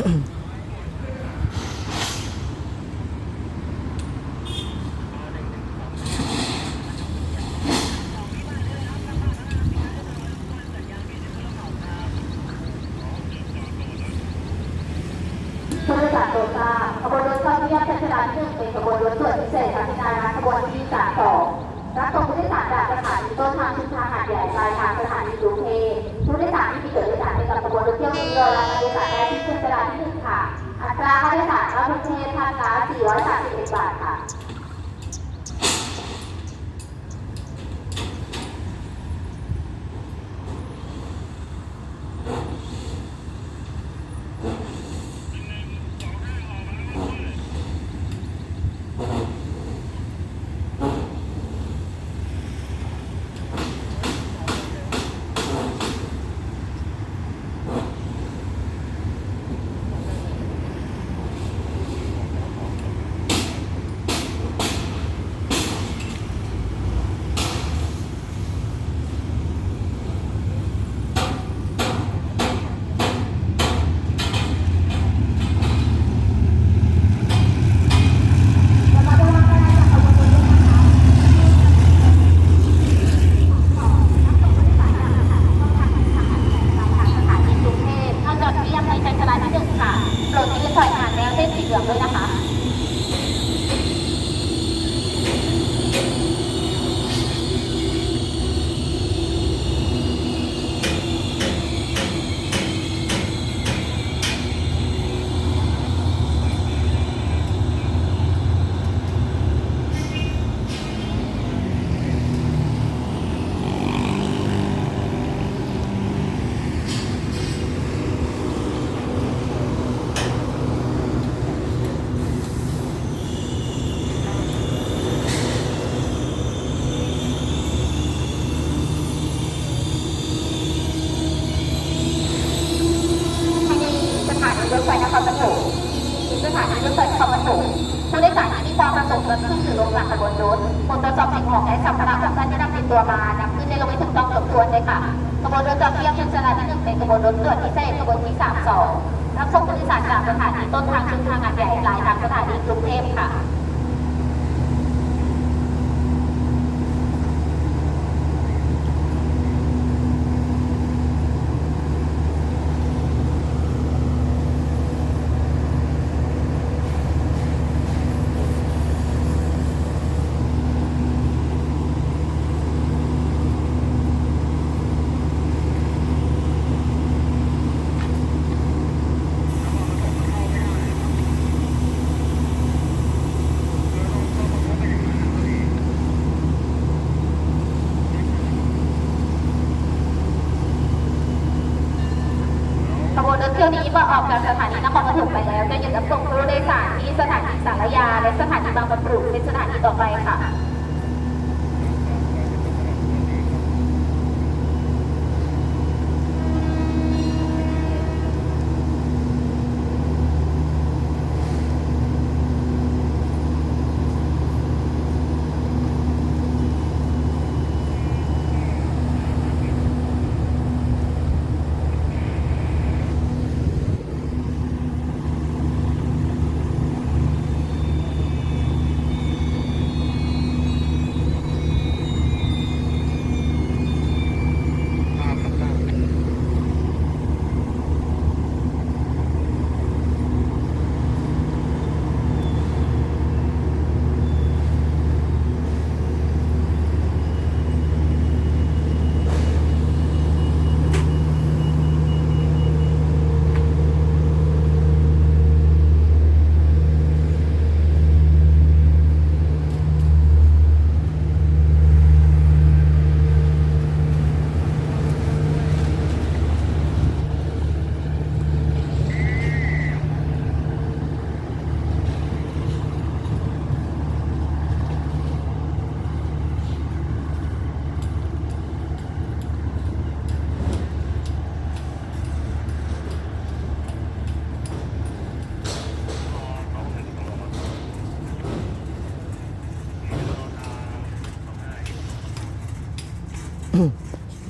ผู้โดยสารโปรดทราบขบวนรถเข้าเทียบเพชรดาที่หนึ่งเป็นขบวนรถด่วนพิเศษค่ะที่นายขบวนที่สามสองรับส่งผู้โดยสารจากสถานีต้นทางชุมทางหาดใหญ่ปลายทางสถานีกรุงเทพผู้โดยสารที่มีตั๋วโดยสารเป็นกับขบวนรถเที่ยวนี้รอรับผู้โดยสารได้ที่เราที่ ราค่าโดยสารรับกรุงเทพท่าน้ำ431บาทค่ะ สถานีกรุงเทพเข้าจอดเรียบในใจจราที่หนึ่งค่ะโปรดยืนถอยห่างแนวเส้นสีเหลืองด้วยนะคะ ภายในสถานีรถไฟนครปฐม สถานีรถไฟนครปฐมผู้โดยสารที่มีความประสงค์จะขึ้นหรือลงหลังขบวนรถบนตรวจสอบสิ่งของและสัมภาระของท่านที่นำติดตัวมานำขึ้นในรถไม่ถูกต้องสมควรเลยค่ะขบวนรถจอดเทียบเช่นสถานีหนึ่งเป็นขบวนรถตรวนพิเศษขบวนที่สามสองรับส่งผู้โดยสารจากสถานีต้นทางจึงทางอาดใหญ่หลายทางสถานีกรุงเทพค่ะ ที่ยวนี้เมื่อออกจากสถานีนครปฐมไปแล้วจะหยุดรับส่งผู้โดยสารที่สถานีสารยา และสถานีบางปะกรูเป็นสถานีต่อไปค่ะ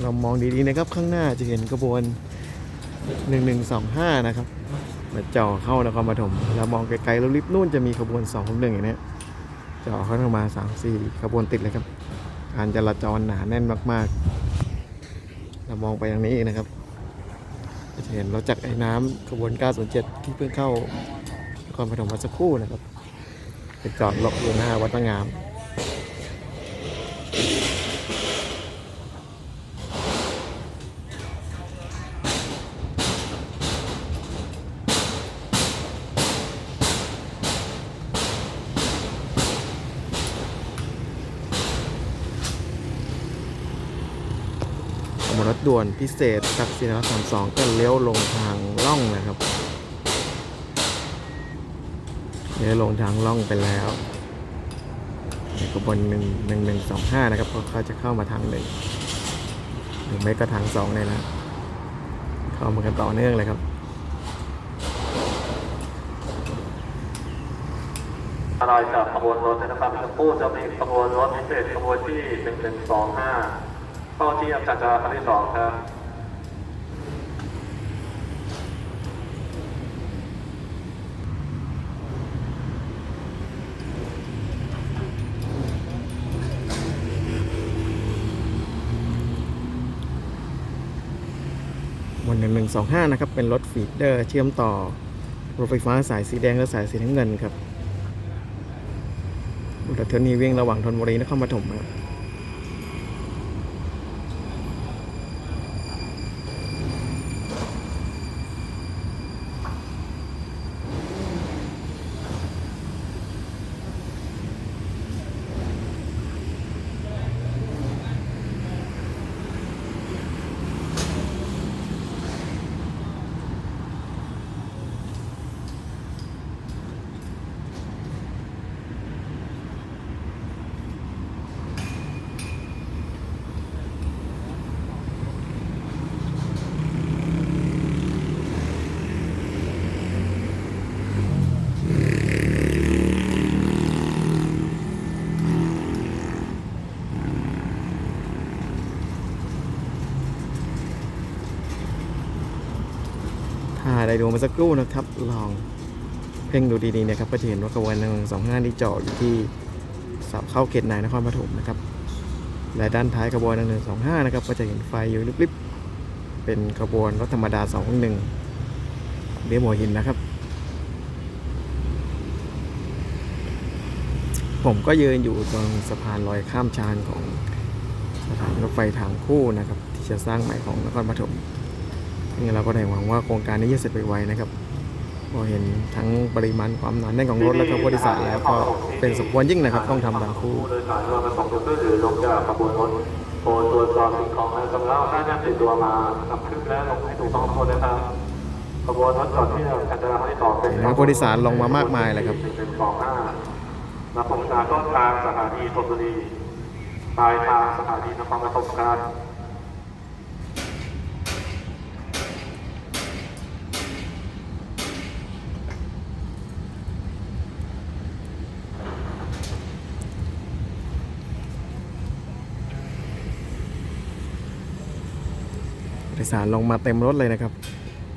เรา มองดีๆนะครับ ข้างหน้าจะเห็นกระบวน 1125 นะครับ มาจ่อเข้านครปฐมแล้วมองไกลๆแล้วลิฟต์นู่นจะมีขบวน2องหนึ่งอย่างนี้จ่อเข้ามา 3 4 ขบวนติดเลยครับ การจราจรหนาแน่นมากๆ เรามองไปทางนี้นะครับ จะเห็นรถจักรไอ้น้ำขบวน 907 ที่เพิ่งเข้านครปฐมมาสักครู่นะครับไปจอดรออยู่หน้าวัดพระงาม ขบวนรถด่วนพิเศษตักสินสามสองก็เลี้ยวลงทางล่องนะครับเลี้ยวลงทางล่องไปแล้วในขบวนหนึ่งหนึ่งหนึ่งสองห้านะครับเพราะเขาจะเข้ามาทางหนึ่งหรือไม่ก็ทางสองเลยนะเข้ามากันต่อเนื่องเลยครับอะไรจากขบวนรถนะครับชมพู่จะมีขบวนรถพิเศษขบวนที่หนึ่งหนึ่งสองห้า ข้าที่อัมจันทราครั้งที่สองครับวันหนึ่งหนึ่งสองห้านะครับ เป็นรถฟีดเดอร์เชื่อมต่อรถไฟฟ้าสายสีแดงและสายสีน้ำเงินครับรถเทอร์นี้วิ่งระหว่างธนบุรีนครปฐมครับ ได้ดูมาสักครู่นะครับ ลองเพ่งดูดีๆเนี่ยครับก็จะเห็นว่าขบวนหนึ่งสองห้าที่จอดอยู่ที่เสาเข้าเขตในนครปฐมนะครับและด้านท้ายขบวนหนึ่งสองห้านะครับก็จะเห็นไฟอยู่ลิบๆเป็นขบวนรถธรรมดาสองหนึ่งเรียหัวหินนะครับ ผมก็ยืนอยู่ตรงสะพานลอยข้ามชานของสถานรถไฟทางคู่นะครับ ที่จะสร้างใหม่ของนครปฐม นี่เราก็ได้หวังว่าโครงการนี้จะเสร็จไวๆนะครับพอเห็นทั้งปริมาณความหนาแน่นของรถและก็ผู้โดยสารแล้วก็เป็นสมควรยิ่งนะครับ ต้องทำบางคู่ผู้โดยสารที่มาประสงค์จะช่วยเหลือลงจากขบวนรถโปรดตรวจสอบสิ่งของในสำนักถ้ายังติดตัวมาขับขึ้นและลงให้ถูกต้องทุกคนนะครับขบวนรถจอดที่อัมจันทราครั้งที่องเป็นนว่าผู้โดยสารลงมามากมายเลยครับหนึ่งหนึ่งสองห้ารับผลการต้นทางสถานีธนบุรีปลายทางสถานีนครปฐมครับ ยสารลงมาเต็มรถเลยนะครับ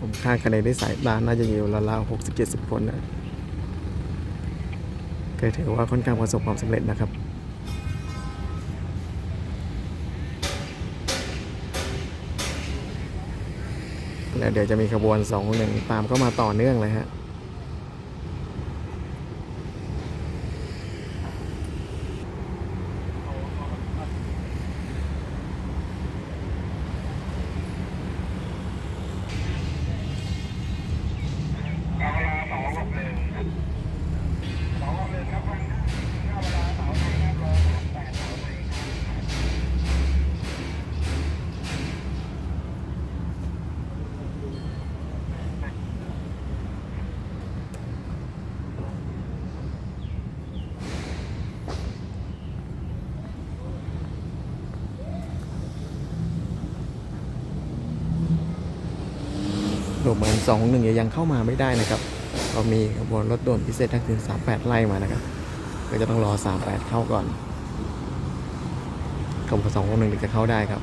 ผมคาดคะแนได้สายตาน่าจะอยู่ราวๆหกสิบเจ็ดสิบคนนะก็ถือว่าค่อนข้างประสบความสำเร็จนะครับแล้วเดี๋ยวจะมีขบวนสองหนึ่งตามก็มาต่อเนื่องเลยฮะ ดูเหมือนสองหนึ่งยังเข้ามาไม่ได้นะครับเรามีขบวนรถด่วนพิเศษทักษิณ38 ไล่มานะครับ ก็จะต้องรอ 38 เข้าก่อนขบวนสองหนึ่งถึงจะเข้าได้ครับ